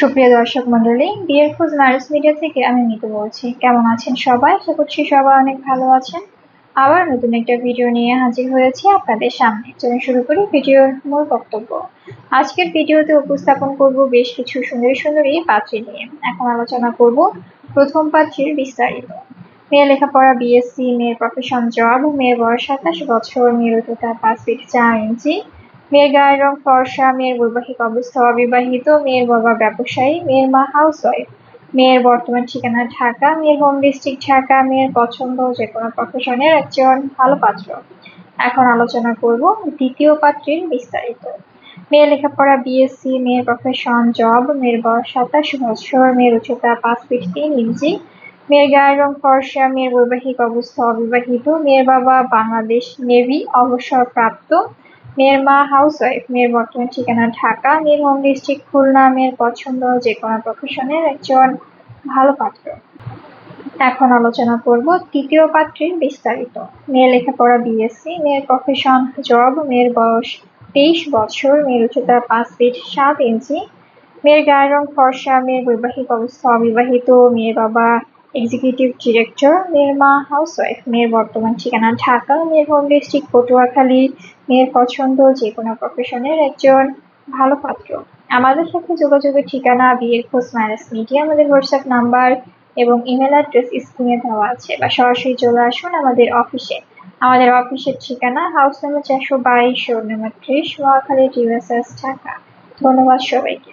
সুপ্রিয় দর্শক মন্ডলী বিয়ের খোঁজ ম্যারেজ মিডিয়া থেকে আমি মিতু বলছি। কেমন আছেন সবাই? আশা করছি সবাই অনেক ভালো আছেন। আবার নতুন একটা ভিডিও নিয়ে হাজির হয়েছি আপনাদের সামনে। চলুন শুরু করি ভিডিওর মূল বক্তব্য। আজকের ভিডিওতে উপস্থাপন করব বেশ কিছু সুন্দরী সুন্দরী পাত্রী নিয়ে। এখন আলোচনা করব প্রথম পাত্রীর বিস্তারিত। মেয়ে লেখাপড়া বিএসসি মেয়ের প্রফেশন জব মেয়ের বয়স সাতাশ বছর, মেয়ের উচ্চতা পাঁচ ফিট চার ইঞ্চি মেয়ের গায়ের রং ফর্সা, মেয়ের বৈবাহিক অবস্থা অবিবাহিত, মেয়ের বাবা ব্যবসায়ী, মেয়ের মা হাউস ওয়াইফ মেয়ের বর্তমান ঠিকানা ঢাকা, মেয়ের হোম ডিস্ট্রিক্ট ঢাকা, মেয়ের পছন্দ যে কোনো প্রফেশনের একজন ভালো পাত্র। এখন আলোচনা করব দ্বিতীয় পাত্রীর বিস্তারিত। মেয়ের লেখাপড়া বিএসসি মেয়ের প্রফেশন জব মেয়ের বয়স সাতাশ বছর, মেয়ের উচ্চতা পাঁচ ফিট তিন ইঞ্চি, মেয়ের গায়ের রং ফর্সা, মেয়ের বৈবাহিক অবস্থা অবিবাহিত, মেয়ের বাবা বাংলাদেশ নেভি অবসরপ্রাপ্ত মেয়ের মা হাউস ওয়াইফ মেয়ের বর্তমান ঠিকানা ঢাকা। মেয়ের হোম ডিস্ট্রিক্ট খুলনা। মেয়ের পছন্দ যে কোনো প্রফেশনের একজন ভালো পাত্র। এখন আলোচনা করব তৃতীয় পাত্রীর বিস্তারিত। মেয়ের লেখাপড়া বিএসসি মেয়ের প্রফেশন জব মেয়ের বয়স তেইশ বছর, মেয়ের উচ্চতা পাঁচ ফিট সাত ইঞ্চি মেয়ের গায়ের রং ফর্সা, মেয়ের বৈবাহিক অবস্থা অবিবাহিত, মেয়ের বাবা এক্সিকিউটিভ ডিরেক্টর মেয়ের মা হাউসওয়াইফ মেয়ের বর্তমান ঠিকানা ঢাকা, মেয়ের হোম ডিস্ট্রিক্ট পটুয়াখালী, মেয়ের পছন্দ যে কোনো প্রফেশনের একজন ভালো পাত্র। আমাদের সাথে যোগাযোগের ঠিকানা, বিয়ের খোঁজ ম্যারেজ মিডিয়া আমাদের হোয়াটসঅ্যাপ নাম্বার এবং ইমেল অ্যাড্রেস স্ক্রিনে দেওয়া আছে বা সরাসরি চলে আসুন আমাদের অফিসে আমাদের অফিসের ঠিকানা হাউস নাম্বার চারশো বাইশ রোড নাম্বার ত্রিশ, নোয়াখালী ঢাকা। ধন্যবাদ সবাইকে।